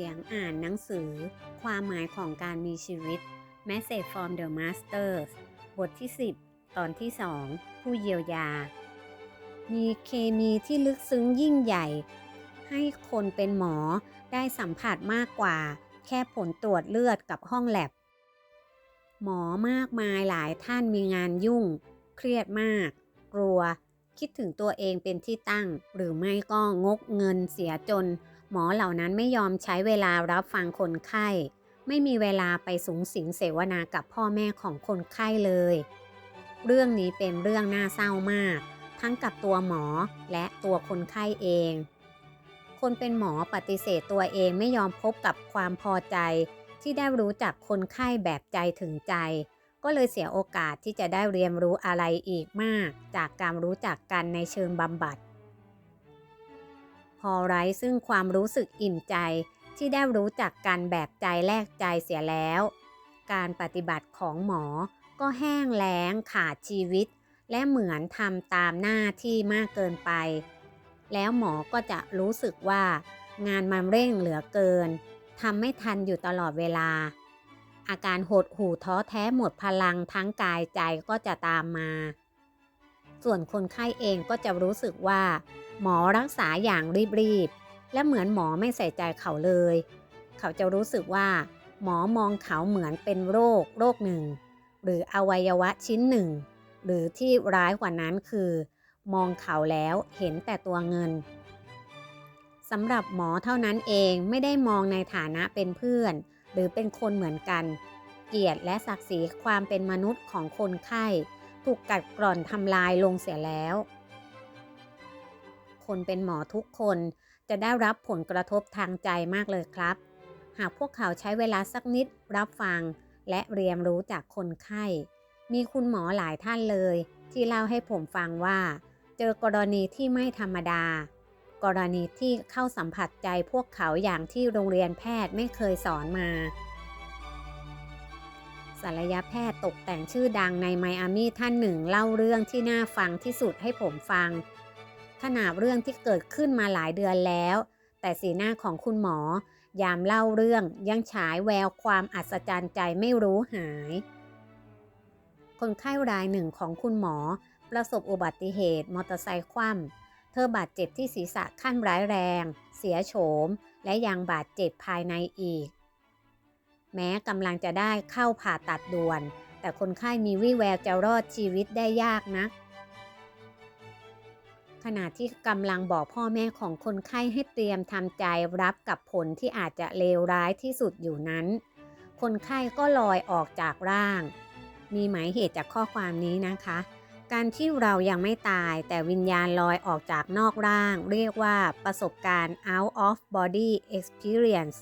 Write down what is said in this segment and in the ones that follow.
สียงอ่านหนังสือ ความหมายของการมีชีวิต Message from the Masters บทที่ 10 ตอนที่ 2 ผู้เยียวยา มีเคมีที่ลึกซึ้งยิ่งใหญ่ ให้คนเป็นหมอได้สัมผัสมากกว่า แค่ผลตรวจเลือดกับห้องแลบ หมอมากมายหลายท่านมีงานยุ่ง เครียดมาก กลัว คิดถึงตัวเองเป็นที่ตั้ง หรือไม่ก็งกเงินเสียจน หมอเหล่านั้นไม่ยอมใช้เวลารับฟังคนไข้ ไม่มีเวลาไปสูงสิงเสวนากับพ่อแม่ของคนไข้เลย เรื่องนี้เป็นเรื่องน่าเศร้ามาก ทั้งกับตัวหมอและตัวคนไข้เอง คนเป็นหมอปฏิเสธตัวเองไม่ยอมพบกับความพอใจที่ได้รู้จักคนไข้แบบใจถึงใจ ก็เลยเสียโอกาสที่จะได้เรียนรู้อะไรอีกมาก จากการรู้จักกันในเชิงบำบัด พอไร้ซึ่งความรู้สึกอิ่มใจที่ได้รู้จักกันแบบใจแลกใจเสียแล้ว การปฏิบัติของหมอก็แห้งแล้งขาดชีวิต และเหมือนทำตามหน้าที่มากเกินไป แล้วหมอก็จะรู้สึกว่า งานมันเร่งเหลือเกินทำไม่ทันอยู่ตลอดเวลา อาการหดหู่ท้อแท้หมดพลังทั้งกายใจก็จะตามมา ส่วนคนไข้เองก็จะรู้สึกว่า หมอรักษาอย่างรีบๆ และเหมือนหมอไม่ใส่ใจเขาเลย เขาจะรู้สึกว่า หมอมองเขาเหมือนเป็นโรคโรคหนึ่ง หรืออวัยวะชิ้นหนึ่ง หรือที่ร้ายกว่านั้นคือ มองเขาแล้วเห็นแต่ตัวเงินสำหรับหมอเท่านั้นเองไม่ได้มองในฐานะเป็นเพื่อน หรือเป็นคนเหมือนกัน เกียรติและศักดิ์ศรีความเป็นมนุษย์ของคนไข้ ถูกกัดกร่อนทำลายลงเสียแล้ว คนเป็นหมอทุกคน จะได้รับผลกระทบทางใจมากเลยครับ หากพวกเขาใช้เวลาสักนิดรับฟัง และเรียนรู้จากคนไข้ มีคุณหมอหลายท่านเลย ที่เล่าให้ผมฟังว่า เจอกรณีที่ไม่ธรรมดา กรณีที่เข้าสัมผัสใจพวกเขาอย่างที่โรงเรียนแพทย์ไม่เคยสอนมาศัลยแพทย์ตกแต่งชื่อดังในไมอามีท่านหนึ่งเล่าเรื่องที่น่าฟังที่สุดให้ผมฟัง ขนาดเรื่องที่เกิดขึ้นมาหลายเดือนแล้ว แต่สีหน้าของคุณหมอ ยามเล่าเรื่องยังฉายแววความอัศจรรย์ใจไม่รู้หาย คนไข้รายหนึ่งของคุณหมอ ประสบอุบัติเหตุมอเตอร์ไซค์คว่ำเธอบาดเจ็บที่ศีรษะขั้นร้ายแรง เสียโฉม และยังบาดเจ็บภายในอีก แม้กำลังจะได้เข้าผ่าตัดด่วน แต่คนไข้มีวี่แววจะรอดชีวิตได้ยากนะัก ขณะที่กำลังบอกพ่อแม่ของคนไข้ให้เตรียมทำใจรับกับผลที่อาจจะเลวร้ายที่สุดอยู่นั้น คนไข้ก็ลอยออกจากร่าง มีหมายเหตุจากข้อความนี้นะคะ การที่เรายังไม่ตายแต่วิญญาณลอยออกจากนอกร่าง เรียกว่าประสบการณ์ out of body experience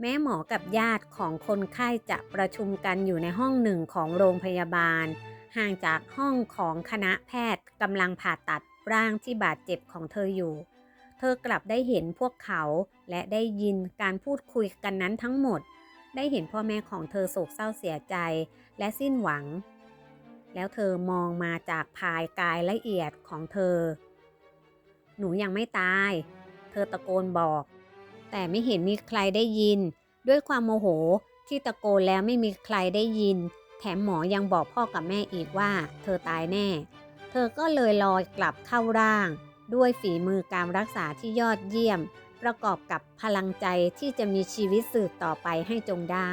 แม้หมอกับญาติของคนไข้จะประชุมกันอยู่ในห้องหนึ่งของโรงพยาบาล ห่างจากห้องของคณะแพทย์กำลังผ่าตัดร่างที่บาดเจ็บของเธออยู่ เธอกลับได้เห็นพวกเขาและได้ยินการพูดคุยกันนั้นทั้งหมด ได้เห็นพ่อแม่ของเธอโศกเศร้าเสียใจและสิ้นหวัง แล้วเธอมองมาจากภายกายละเอียดของเธอ หนูยังไม่ตาย เธอตะโกนบอก แต่ไม่เห็นมีใครได้ยิน ด้วยความโมโหที่ตะโกนแล้วไม่มีใครได้ยิน แถมหมอยังบอกพ่อกับแม่อีกว่า เธอตายแน่ เธอก็เลยลอยกลับเข้าร่าง ด้วยฝีมือการรักษาที่ยอดเยี่ยม ประกอบกับพลังใจที่จะมีชีวิตสืบต่อไปให้จงได้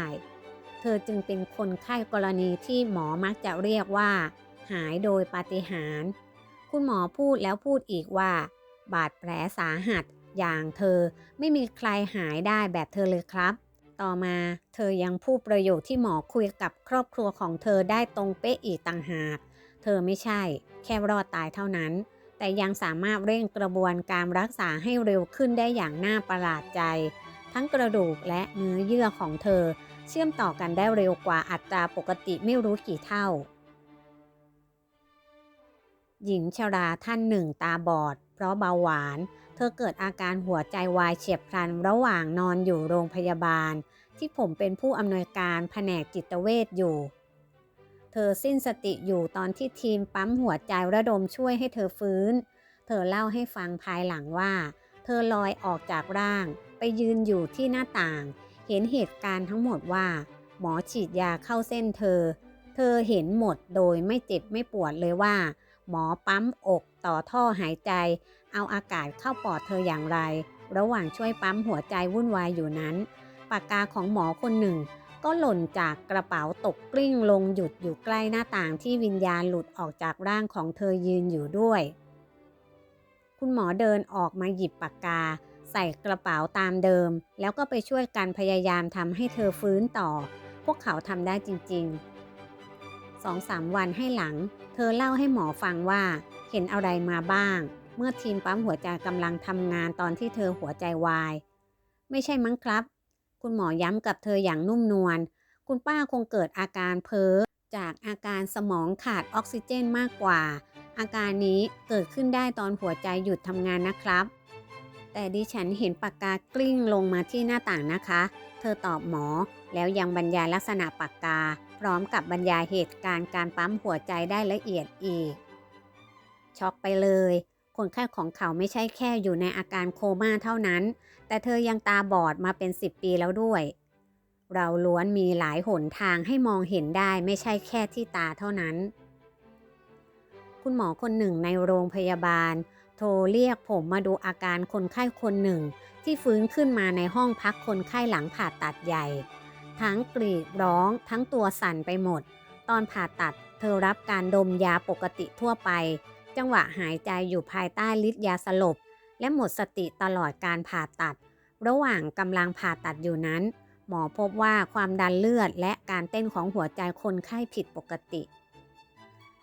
เธอจึงเป็นคนไข้กรณีที่หมอมักจะเรียกว่า หายโดยปาฏิหาริย์คุณหมอพูดแล้วพูดอีกว่า บาดแผลสาหัสอย่างเธอไม่มีใครหายได้แบบเธอเลยครับ ต่อมา เธอยังพูดประโยคที่หมอคุยกับครอบครัวของเธอได้ตรงเป๊ะอีกต่างหาก เธอไม่ใช่ แค่รอดตายเท่านั้น แต่ยังสามารถเร่งกระบวนการรักษาให้เร็วขึ้นได้อย่างน่าประหลาดใจ ทั้งกระดูกและเนื้อเยื่อของเธอ เชื่อมต่อกันได้เร็วกว่าอัตราปกติไม่รู้กี่เท่า หญิงชราท่านหนึ่งตาบอด เพราะเบาหวาน เธอเกิดอาการหัวใจวายเฉียบพลันระหว่างนอนอยู่โรงพยาบาล ที่ผมเป็นผู้อำนวยการแผนกจิตเวชอยู่ เธอสิ้นสติอยู่ตอนที่ทีมปั๊มหัวใจระดมช่วยให้เธอฟื้น เธอเล่าให้ฟังภายหลังว่า เธอลอยออกจากร่าง ไปยืนอยู่ที่หน้าต่าง เห็นเหตุการณ์ทั้งหมดว่า หมอฉีดยาเข้าเส้นเธอ เธอเห็นหมดโดยไม่เจ็บไม่ปวดเลยว่า หมอปั๊มอกต่อท่อหายใจ เอาอากาศเข้าปอดเธออย่างไร ระหว่างช่วยปั๊มหัวใจวุ่นวายอยู่นั้น ปากกาของหมอคนหนึ่ง ก็หล่นจากกระเป๋าตกกลิ้งลงหยุดอยู่ใกล้หน้าต่างที่วิญญาณหลุดออกจากร่างของเธอยืนอยู่ด้วย คุณหมอเดินออกมาหยิบปากกา ใส่กระเป๋าตามเดิม แล้วก็ไปช่วยกันพยายามทำให้เธอฟื้นต่อ พวกเขาทำได้จริง ๆสองสามวันให้หลัง เธอเล่าให้หมอฟังว่า เห็นอะไรมาบ้าง เมื่อทีมปั๊มหัวใจกำลังทำงานตอนที่เธอหัวใจวาย ไม่ใช่มั้งครับ คุณหมอย้ำกับเธออย่างนุ่มนวล คุณป้าคงเกิดอาการเพ้อจากอาการสมองขาดออกซิเจนมากกว่า อาการนี้เกิดขึ้นได้ตอนหัวใจหยุดทำงานนะครับ แต่ดิฉันเห็นปากกากลิ้งลงมาที่หน้าต่างนะคะ เธอตอบหมอแล้วยังบรรยายลักษณะปากกา พร้อมกับบรรยายเหตุการณ์การปั๊มหัวใจได้ละเอียดอีก ช็อกไปเลย คนไข้ของเขาไม่ใช่แค่อยู่ในอาการโคม่าเท่านั้น แต่เธอยังตาบอดมาเป็น 10 ปีแล้วด้วย เราล้วนมีหลายหนทางให้มองเห็นได้ไม่ใช่แค่ที่ตาเท่านั้น คุณหมอคนหนึ่งในโรงพยาบาล โทรเรียกผมมาดูอาการคนไข้คนหนึ่ง ที่ฟื้นขึ้นมาในห้องพักคนไข้หลังผ่าตัดใหญ่ ทั้งกรีดร้อง ทั้งตัวสั่นไปหมด ตอนผ่าตัดเธอรับการดมยาปกติทั่วไป จังหวะหายใจอยู่ภายใต้ฤทธิ์ยาสลบ และหมดสติตลอดการผ่าตัด ระหว่างกำลังผ่าตัดอยู่นั้น หมอพบว่าความดันเลือดและการเต้นของหัวใจคนไข้ผิดปกติ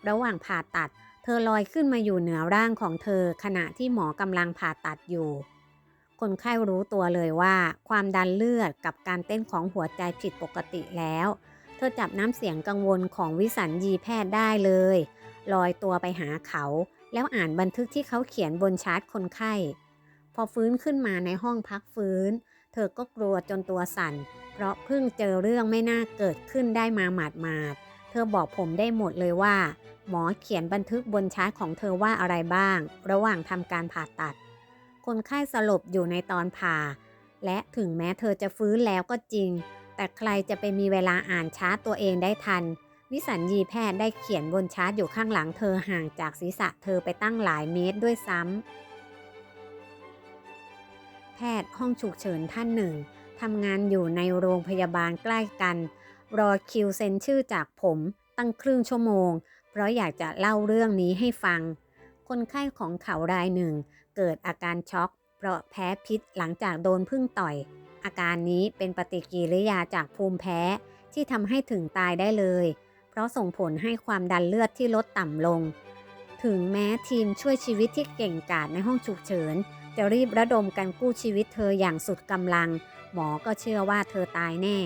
ระหว่างผ่าตัด เธอลอยขึ้นมาอยู่เหนือร่างของเธอ ขณะที่หมอกำลังผ่าตัดอยู่ คนไข้รู้ตัวเลยว่า ความดันเลือดกับการเต้นของหัวใจผิดปกติแล้ว เธอจับน้ำเสียงกังวลของวิสัญญีแพทย์ได้เลย ลอยตัวไปหาเขา แล้วอ่านบันทึกที่เขาเขียนบนชาร์ตคนไข้ พอฟื้นขึ้นมาในห้องพักฟื้น เธอก็กลัวจนตัวสั่น เพราะเพิ่งเจอเรื่องไม่น่าเกิดขึ้นได้มาหมาดมาดๆเธอบอกผมได้หมดเลยว่า หมอเขียนบันทึกบนชาร์ตของเธอว่าอะไรบ้าง ระหว่างทำการผ่าตัด คนไข้สลบอยู่ในตอนผ่า และถึงแม้เธอจะฟื้นแล้วก็จริง แต่ใครจะไปมีเวลาอ่านชาร์ตตัวเองได้ทัน วิสัญญีแพทย์ได้เขียนบนชาร์ตอยู่ข้างหลังเธอห่างจากศีรษะเธอไปตั้งหลายเมตรด้วยซ้ำ แพทย์ห้องฉุกเฉินท่านหนึ่งทำงานอยู่ในโรงพยาบาลใกล้กัน รอคิวเซ็นชื่อจากผมตั้งครึ่งชั่วโมง เพราะอยากจะเล่าเรื่องนี้ให้ฟัง คนไข้ของเขารายหนึ่ง เกิดอาการช็อก เพราะแพ้พิษหลังจากโดนพึ่งต่อย อาการนี้เป็นปฏิกิริยาจากภูมิแพ้ที่ทำให้ถึงตายได้เลย ราะส่งผลให้ความดันเลือดที่ลดต่ำลง ถึงแม้ทีมช่วยชีวิตที่เก่งกาจในห้องฉุกเฉิน จะรีบระดมกันกู้ชีวิตเธออย่างสุดกำลัง หมอก็เชื่อว่าเธอตายแน่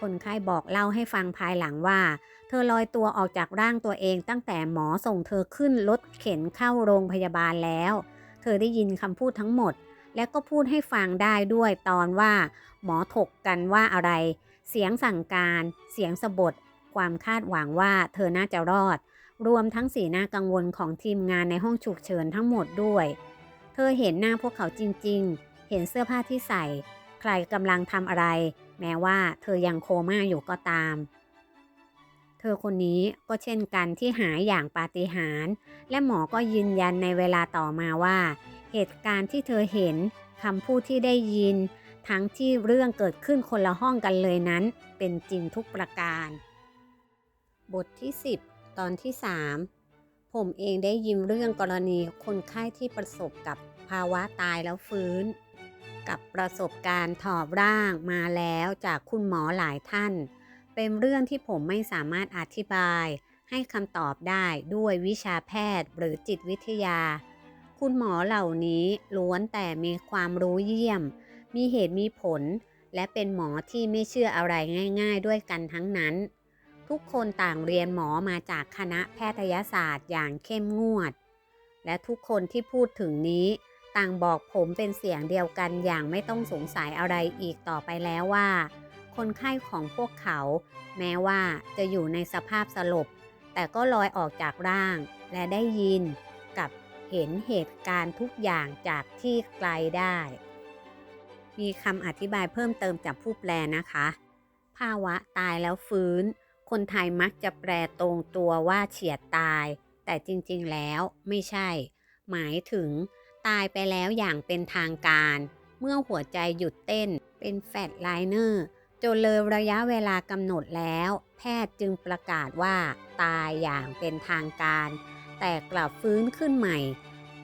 คนไข้บอกเล่าให้ฟังภายหลังว่า เธอลอยตัวออกจากร่างตัวเองตั้งแต่หมอส่งเธอขึ้นรถเข็นเข้าโรงพยาบาลแล้ว เธอได้ยินคำพูดทั้งหมดและก็พูดให้ฟังได้ด้วยตอนว่า หมอถกกันว่าอะไร เสียงสั่งการ เสียงสะบดความคาดหวังว่าเธอน่าจะรอด รวมทั้งสีหน้ากังวลของทีมงานในห้องฉุกเฉินทั้งหมดด้วย เธอเห็นหน้าพวกเขาจริงๆ เห็นเสื้อผ้าที่ใส่ ใครกำลังทำอะไร แม้ว่าเธอยังโคม่าอยู่ก็ตาม เธอคนนี้ก็เช่นกันที่หายอย่างปาฏิหาริย์และหมอก็ยืนยันในเวลาต่อมาว่า เหตุการณ์ที่เธอเห็นคำพูดที่ได้ยิน ทั้งที่เรื่องเกิดขึ้นคนละห้องกันเลยนั้น เป็นจริงทุกประการ บทที่ 10 ตอนที่ 3 ผมเองได้ยินเรื่องกรณีคนไข้ที่ประสบกับภาวะตายแล้วฟื้น กับประสบการณ์ถอบร่างมาแล้วจากคุณหมอหลายท่าน เป็นเรื่องที่ผมไม่สามารถอธิบาย ให้คำตอบได้ด้วยวิชาแพทย์หรือจิตวิทยา คุณหมอเหล่านี้ล้วนแต่มีความรู้เยี่ยม มีเหตุมีผล และเป็นหมอที่ไม่เชื่ออะไรง่าย ๆ ด้วยกันทั้งนั้น ทุกคนต่างเรียนหมอมาจากคณะแพทยศาสตร์อย่างเข้มงวด และทุกคนที่พูดถึงนี้ ต่างบอกผมเป็นเสียงเดียวกันอย่างไม่ต้องสงสัยอะไรอีกต่อไปแล้วว่า คนไข้ของพวกเขา แม้ว่าจะอยู่ในสภาพสลบ แต่ก็ลอยออกจากร่างและได้ยินกับเห็นเหตุการณ์ทุกอย่างจากที่ไกลได้ มีคำอธิบายเพิ่มเติมจากผู้แปลนะคะ ภาวะตายแล้วฟื้น คนไทยมักจะแปลตรงตัวว่าเฉียดตาย แต่จริงๆแล้วไม่ใช่ หมายถึง ตายไปแล้วอย่างเป็นทางการ เมื่อหัวใจหยุดเต้น เป็นแฟตไลเนอร์จนเลยระยะเวลากำหนดแล้ว แพทย์จึงประกาศว่า ตายอย่างเป็นทางการ แต่กลับฟื้นขึ้นใหม่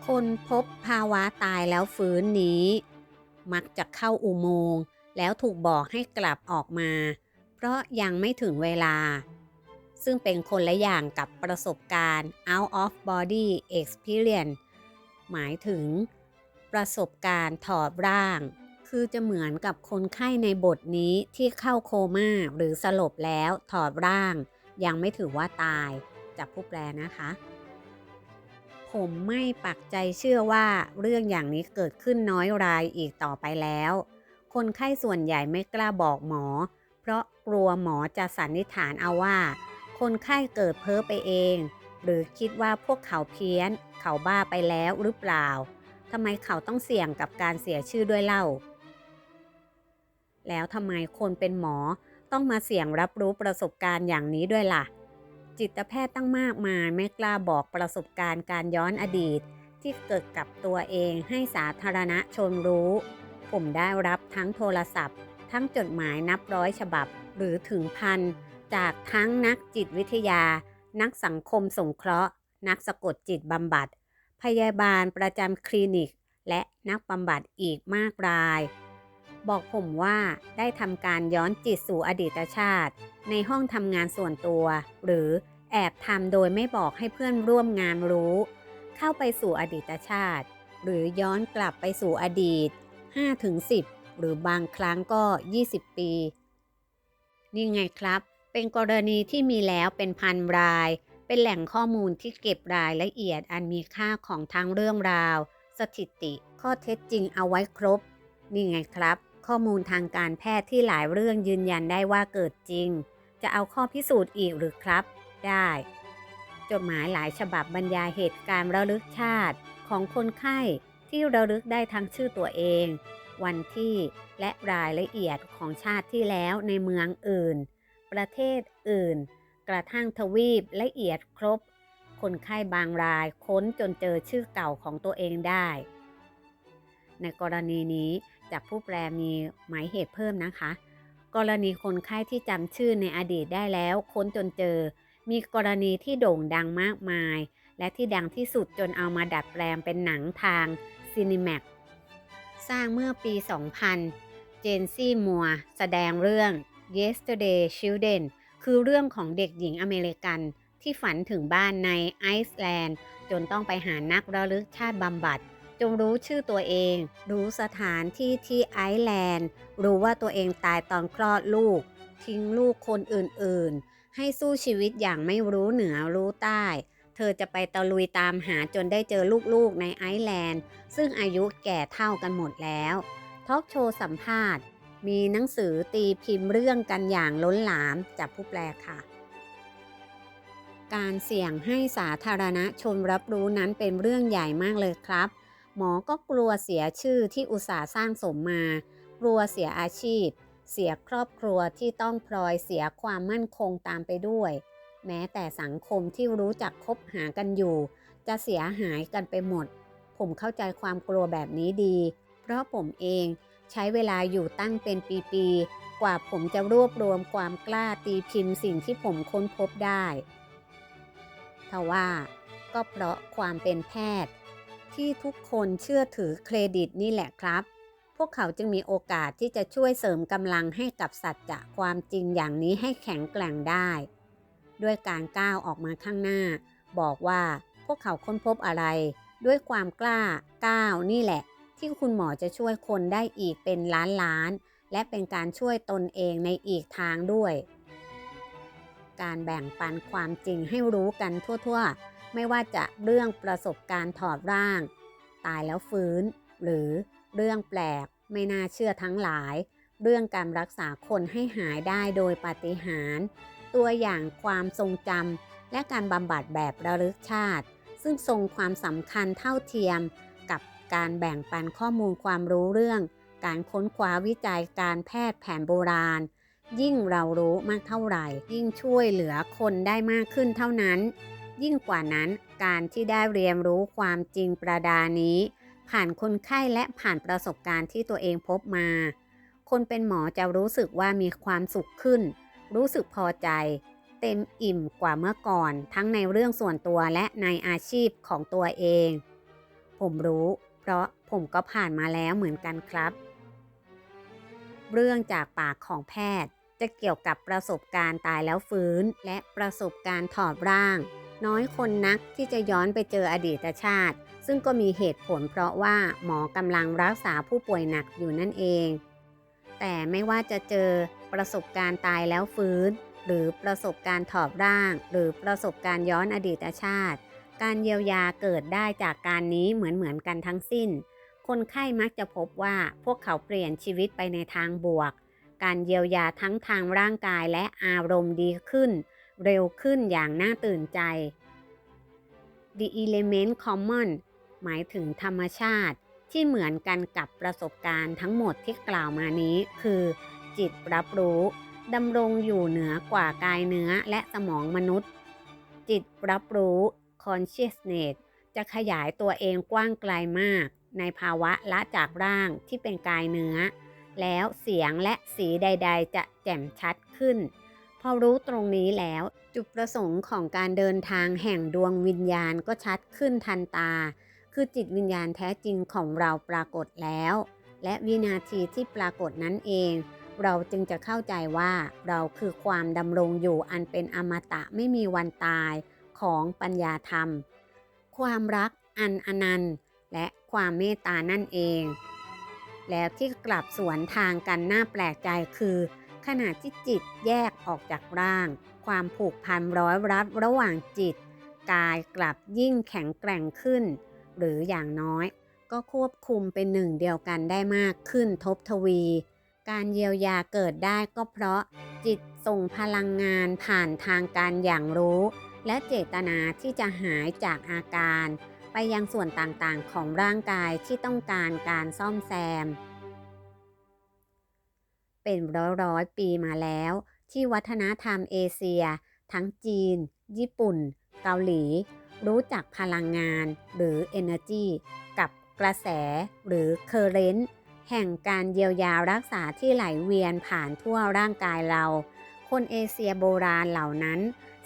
คนพบภาวะตายแล้วฟื้นนี้ มักจะเข้าอุโมงค์แล้วถูกบอกให้กลับออกมา เพราะยังไม่ถึงเวลา ซึ่งเป็นคนละอย่างกับประสบการณ์ out of body experience หมายถึง ประสบการณ์ถอดร่าง คือจะเหมือนกับคนไข้ในบทนี้ที่เข้าโคม่าหรือสลบแล้วถอดร่าง ยังไม่ถือว่าตายจากผู้แปลนะคะ ผมไม่ปักใจเชื่อว่าเรื่องอย่างนี้เกิดขึ้นน้อยรายอีกต่อไปแล้ว คนไข้ส่วนใหญ่ไม่กล้าบอกหมอ เพราะกลัวหมอจะสันนิษฐานเอาว่า คนไข้เกิดเพ้อไปเอง หรือคิดว่าพวกเขาเพี้ยน เขาบ้าไปแล้วหรือเปล่าทำไมเขาต้องเสี่ยงกับการเสียชื่อด้วยเล่า แล้วทำไมคนเป็นหมอต้องมาเสี่ยงรับรู้ประสบการณ์อย่างนี้ด้วยล่ะ จิตแพทย์ตั้งมากมายไม่กล้าบอกประสบการณ์การย้อนอดีต ที่เกิดกับตัวเองให้สาธารณชนรู้ ผมได้รับทั้งโทรศัพท์ ทั้งจดหมายนับร้อยฉบับหรือถึงพัน จากทั้งนักจิตวิทยา นักสังคมสงเคราะห์ นักสะกดจิตบำบัด พยาบาลประจำคลินิก และนักบำบัดอีกมากราย บอกผมว่าได้ทำการย้อนจิตสู่อดีตชาติ ในห้องทำงานส่วนตัว หรือแอบทำโดยไม่บอกให้เพื่อนร่วมงานรู้ เข้าไปสู่อดีตชาติ หรือย้อนกลับไปสู่อดีต 5-10 หรือบางครั้งก็ 20 ปี นี่ไงครับ เป็นกรณีที่มีแล้วเป็นพันราย เป็นแหล่งข้อมูลที่เก็บรายละเอียดอันมีค่าของทั้งเรื่องราว สถิติ ข้อเท็จจริงเอาไว้ครบ นี่ไงครับ ข้อมูลทางการแพทย์ที่หลายเรื่องยืนยันได้ว่าเกิดจริง จะเอาข้อพิสูจน์อีกหรือครับ ได้ จดหมายหลายฉบับบรรยายเหตุการณ์ระลึกชาติของคนไข้ที่ระลึกได้ทั้งชื่อตัวเอง วันที่และรายละเอียดของชาติที่แล้วในเมืองอื่น ประเทศอื่น กระทั่งทวีปละเอียดครบ คนไข้บางรายค้นจนเจอชื่อเก่าของตัวเองได้ ในกรณีนี้ จากผู้แปลมีหมายเหตุเพิ่มนะคะ กรณีคนไข้ที่จำชื่อในอดีตได้แล้วค้นจนเจอ มีกรณีที่โด่งดังมากมาย และที่ดังที่สุดจนเอามาดัดแปลงเป็นหนังทางซีนิแม c สร้างเมื่อปี 2000 เจนซี่มัวแสดงเรื่อง Yesterday Children คือเรื่องของเด็กหญิงอเมริกันที่ฝันถึงบ้านในไอซ์แลนด์ จนต้องไปหานักระลึกชาติบำบัด จงรู้ชื่อตัวเอง รู้สถานที่ที่ไอซ์แลนด์ รู้ว่าตัวเองตายตอนคลอดลูก ทิ้งลูกคนอื่นๆ ให้สู้ชีวิตอย่างไม่รู้เหนือรู้ใต้ เธอจะไปตะลุยตามหาจนได้เจอลูกๆ ในไอซ์แลนด์ ซึ่งอายุแก่เท่ากันหมดแล้วทอล์กโชว์สัมภาษณ์ มีหนังสือตีพิมพ์เรื่องกันอย่างล้นหลามจากผู้แปลค่ะการเสี่ยงให้สาธารณชนรับรู้นั้นเป็นเรื่องใหญ่มากเลยครับ หมอก็กลัวเสียชื่อที่อุตสาห์สร้างสมมา กลัวเสียอาชีพ เสียครอบครัวที่ต้องพลอยเสียความมั่นคงตามไปด้วย แม้แต่สังคมที่รู้จักคบหากันอยู่ จะเสียหายกันไปหมด ผมเข้าใจความกลัวแบบนี้ดี เพราะผมเองใช้เวลาอยู่ตั้งเป็นปีๆ กว่าผมจะรวบรวมความกล้าตีพิมพ์สิ่งที่ผมค้นพบได้ทว่าก็เพราะความเป็นแพทย์ ที่ทุกคนเชื่อถือเครดิตนี่แหละครับ พวกเขาจึงมีโอกาสที่จะช่วยเสริมกำลังให้กับสัจจะความจริงอย่างนี้ให้แข็งแกร่งได้ ด้วยการก้าวออกมาข้างหน้า บอกว่าพวกเขาค้นพบอะไร ด้วยความกล้าก้าวนี่แหละ ที่คุณหมอจะช่วยคนได้อีกเป็นล้านล้าน และเป็นการช่วยตนเองในอีกทางด้วย การแบ่งปันความจริงให้รู้กันทั่วๆ ไม่ว่าจะเรื่องประสบการณ์ถอดร่าง ตายแล้วฟื้น หรือเรื่องแปลกไม่น่าเชื่อทั้งหลาย เรื่องการรักษาคนให้หายได้โดยปาฏิหาริย์ตัวอย่างความทรงจำและการบำบัดแบบระลึกชาติซซึ่งทรงความสำคัญเท่าเทียมกับการแบ่งปันข้อมูลความรู้เรื่อง การค้นคว้าวิจัยการแพทย์แผนโบราณ ยิ่งเรารู้มากเท่าไหร่ ยิ่งช่วยเหลือคนได้มากขึ้นเท่านั้น ยิ่งกว่านั้น การที่ได้เรียนรู้ความจริงประดานี้ ผ่านคนไข้และผ่านประสบการณ์ที่ตัวเองพบมา คนเป็นหมอจะรู้สึกว่ามีความสุขขึ้น รู้สึกพอใจ เต็มอิ่มกว่าเมื่อก่อน ทั้งในเรื่องส่วนตัวและในอาชีพของตัวเอง ผมรู้ เพราะผมก็ผ่านมาแล้วเหมือนกันครับ เรื่องจากปากของแพทย์จะเกี่ยวกับประสบการณ์ตายแล้วฟื้น และประสบการณ์ถอดร่าง น้อยคนนักที่จะย้อนไปเจออดีตชาติ ซึ่งก็มีเหตุผลเพราะว่าหมอกำลังรักษาผู้ป่วยหนักอยู่นั่นเอง แต่ไม่ว่าจะเจอประสบการณ์ตายแล้วฟื้น หรือประสบการณ์ถอดร่าง หรือประสบการณ์ย้อนอดีตชาติ การเยียวยาเกิดได้จากการนี้เหมือนเหมือนกันทั้งสิ้น คนไข้มักจะพบว่าพวกเขาเปลี่ยนชีวิตไปในทางบวก การเยียวยาทั้งทางร่างกายและอารมณ์ดีขึ้น เร็วขึ้นอย่างน่าตื่นใจ The element common หมายถึงธรรมชาติที่เหมือนกันกับประสบการณ์ทั้งหมดที่กล่าวมานี้ คือ จิตรับรู้ดำรงอยู่เหนือกว่ากายเนื้อและสมองมนุษย์ จิตรับรู้ consciousness จะขยายตัวเองกว้างไกลมาก ในภาวะละจากร่างที่เป็นกายเนื้อ แล้วเสียงและสีใด ๆ จะแจ่มชัดขึ้น อรู้ตรงนี้แล้ว จุดประสงค์ของการเดินทางแห่งดวงวิญญาณก็ชัดขึ้นทันตา คือจิตวิญญาณแท้จริงของเราปรากฏแล้ว และวินาทีที่ปรากฏนั้นเอง เราจึงจะเข้าใจว่าเราคือความดำรงอยู่อันเป็นอมตะไม่มีวันตายของปัญญาธรรม ความรักอันอนันต์ และความเมตตานั่นเอง แล้วที่กลับสวนทางกันน่าแปลกใจคือ ขณะที่จิตแยกออกจากร่าง ความผูกพันร้อยรัดระหว่างจิต กายกลับยิ่งแข็งแกร่งขึ้น หรืออย่างน้อย ก็ควบคุมเป็นหนึ่งเดียวกันได้มากขึ้นทบทวี การเยียวยาเกิดได้ก็เพราะจิตส่งพลังงานผ่านทางการอย่างรู้ และเจตนาที่จะหายจากอาการ ไปยังส่วนต่างๆของร่างกายที่ต้องการการซ่อมแซม เป็นร้อยๆปีมาแล้ว ที่วัฒนธรรมเอเชีย ทั้งจีน ญี่ปุ่น เกาหลี รู้จักพลังงานหรือ energy กับกระแสหรือ current แห่งการเยียวยารักษาที่ไหลเวียนผ่านทั่วร่างกายเรา คนเอเชียโบราณเหล่านั้น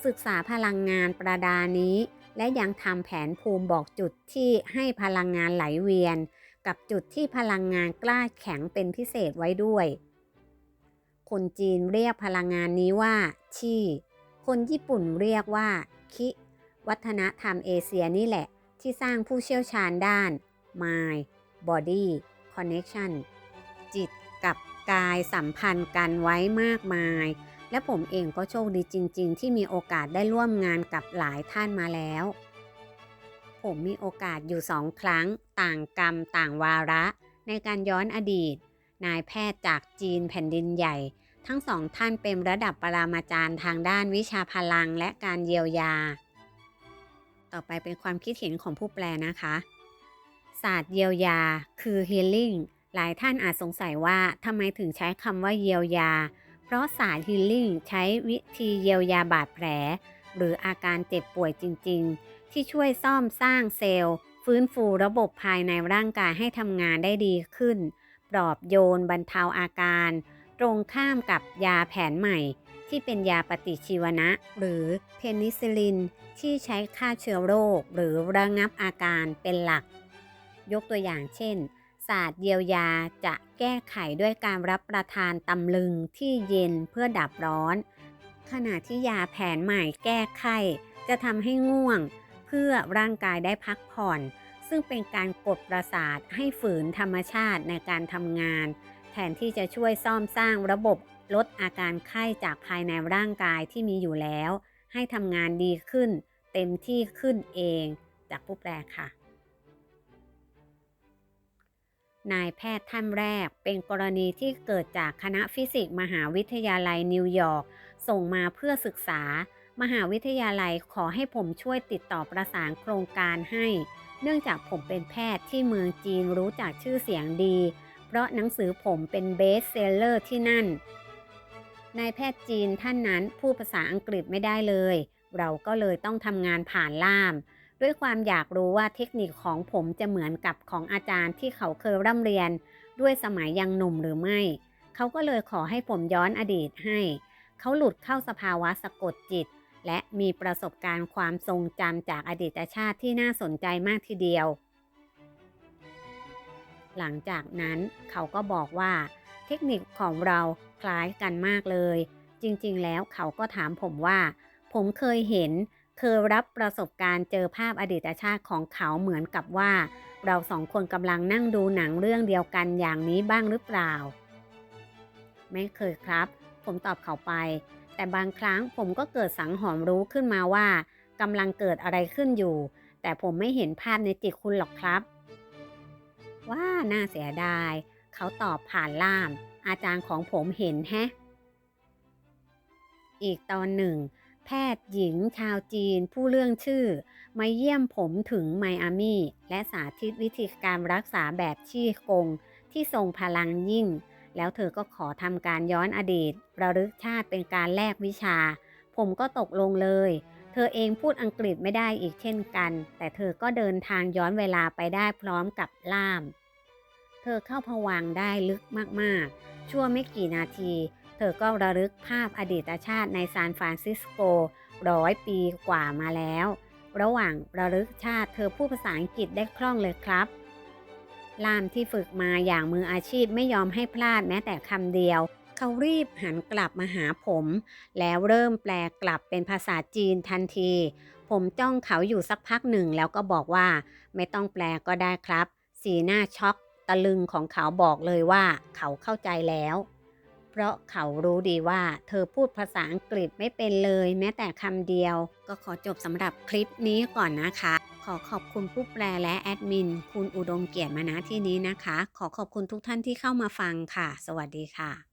ศึกษาพลังงานประดานี้ และยังทำแผนภูมิบอกจุดที่ให้พลังงานไหลเวียน กับจุดที่พลังงานกล้าแข็งเป็นพิเศษไว้ด้วย คนจีนเรียกพลังงานนี้ว่าชีคนญี่ปุ่นเรียกว่า คิ วัฒนธรรมเอเชียนี่แหละ ที่สร้างผู้เชี่ยวชาญด้าน mind body connection จิตกับกายสัมพันธ์กันไว้มากมาย และผมเองก็โชคดีจริง ๆ ที่มีโอกาสได้ร่วมงานกับหลายท่านมาแล้ว ผมมีโอกาสอยู่สองครั้ง ต่างกรรมต่างวาระ ในการย้อนอดีต นายแพทย์จากจีนแผ่นดินใหญ่ ทั้งสองท่านเป็นระดับปรามาจารย์ทางด้านวิชาพลังและการเยียวยา ต่อไปเป็นความคิดเห็นของผู้แปลนะคะ ศาสตร์เยียวยา คือ healing หลายท่านอาจสงสัยว่าทำไมถึงใช้คำว่าเยียวยา เพราะศาสตร์ healing ใช้วิธีเยียวยาบาดแผล หรืออาการเจ็บป่วยจริง ๆ ที่ช่วยซ่อมสร้างเซลล์ ฟื้นฟูระบบภายในร่างกายให้ทำงานได้ดีขึ้น ปลอบโยนบรรเทาอาการ ตรงข้ามกับยาแผนใหม่ ที่เป็นยาปฏิชีวนะ หรือเพนิซิลิน ที่ใช้ฆ่าเชื้อโรค หรือระงับอาการเป็นหลัก ยกตัวอย่างเช่น ศาสตร์เยียวยาจะแก้ไขด้วยการรับประทานตำลึงที่เย็นเพื่อดับร้อน ขณะที่ยาแผนใหม่แก้ไขจะทำให้ง่วง เพื่อร่างกายได้พักผ่อน ซึ่งเป็นการกดประสาทให้ฝืนธรรมชาติในการทำงาน แทนที่จะช่วยซ่อมสร้างระบบลดอาการไข้จากภายในร่างกายที่มีอยู่แล้ว ให้ทำงานดีขึ้น เต็มที่ขึ้นเองจากผู้แปลค่ะ นายแพทย์ท่านแรกเป็นกรณีที่เกิดจากคณะฟิสิกส์มหาวิทยาลัยนิวยอร์กส่งมาเพื่อศึกษา มหาวิทยาลัยขอให้ผมช่วยติดต่อประสานโครงการให้ เนื่องจากผมเป็นแพทย์ที่เมืองจีนรู้จักชื่อเสียงดี เพราะหนังสือผมเป็นเบสเซลเลอร์ที่นั่น นายแพทย์จีนท่านนั้นพูดภาษาอังกฤษไม่ได้เลย เราก็เลยต้องทำงานผ่านล่าม ด้วยความอยากรู้ว่าเทคนิคของผมจะเหมือนกับของอาจารย์ที่เขาเคยร่ำเรียน ด้วยสมัยยังหนุ่มหรือไม่ เขาก็เลยขอให้ผมย้อนอดีตให้ เขาหลุดเข้าสภาวะสะกดจิต และมีประสบการณ์ความทรงจำจากอดีตชาติที่น่าสนใจมากทีเดียว หลังจากนั้นเขาก็บอกว่า เทคนิคของเราคล้ายกันมากเลย จริงๆ แล้วเขาก็ถามผมว่า ผมเคยเห็น เคยรับประสบการณ์เจอภาพอดีตชาติของเขาเหมือนกับว่า เราสองคนกำลังนั่งดูหนังเรื่องเดียวกันอย่างนี้บ้างหรือเปล่า ไม่เคยครับ ผมตอบเขาไป แต่บางครั้งผมก็เกิดสังหรณ์รู้ขึ้นมาว่ากำลังเกิดอะไรขึ้นอยู่ แต่ผมไม่เห็นภาพในจิตคุณหรอกครับ ว่าน่าเสียดาย เขาตอบผ่านล่าม อาจารย์ของผมเห็นแฮะ อีกตอนหนึ่ง แพทย์หญิงชาวจีนผู้เรื่องชื่อ มาเยี่ยมผมถึงไมอามี่และสาธิตวิธีการรักษาแบบชี่กง ที่ทรงพลังยิ่ง แล้วเธอก็ขอทำการย้อนอดีต ระลึกชาติเป็นการแลกวิชา ผมก็ตกลงเลยเธอเองพูดอังกฤษไม่ได้อีกเช่นกัน แต่เธอก็เดินทางย้อนเวลาไปได้พร้อมกับล่าม เธอเข้าผวังได้ลึกมากๆ ชั่วไม่กี่นาที เธอก็ระลึกภาพอดีตชาติในซานฟรานซิสโกร้อยปีกว่ามาแล้ว ระหว่างระลึกชาติเธอพูดภาษาอังกฤษได้คล่องเลยครับ ล่ามที่ฝึกมาอย่างมืออาชีพไม่ยอมให้พลาดแม้แต่คำเดียว เขารีบหันกลับมาหาผม แล้วเริ่มแปลกลับเป็นภาษาจีนทันที ผมจ้องเขาอยู่สักพักหนึ่งแล้วก็บอกว่า ไม่ต้องแปลก็ได้ครับ สีหน้าช็อก ตะลึงของเขาบอกเลยว่าเขาเข้าใจแล้ว เพราะเขารู้ดีว่าเธอพูดภาษาอังกฤษไม่เป็นเลยแม้แต่คำเดียว ก็ขอจบสำหรับคลิปนี้ก่อนนะคะ ขอขอบคุณผู้แปลและแอดมิน คุณอุดมเกียรติมาณที่นี้นะคะ ขอขอบคุณทุกท่านที่เข้ามาฟังค่ะ สวัสดีค่ะ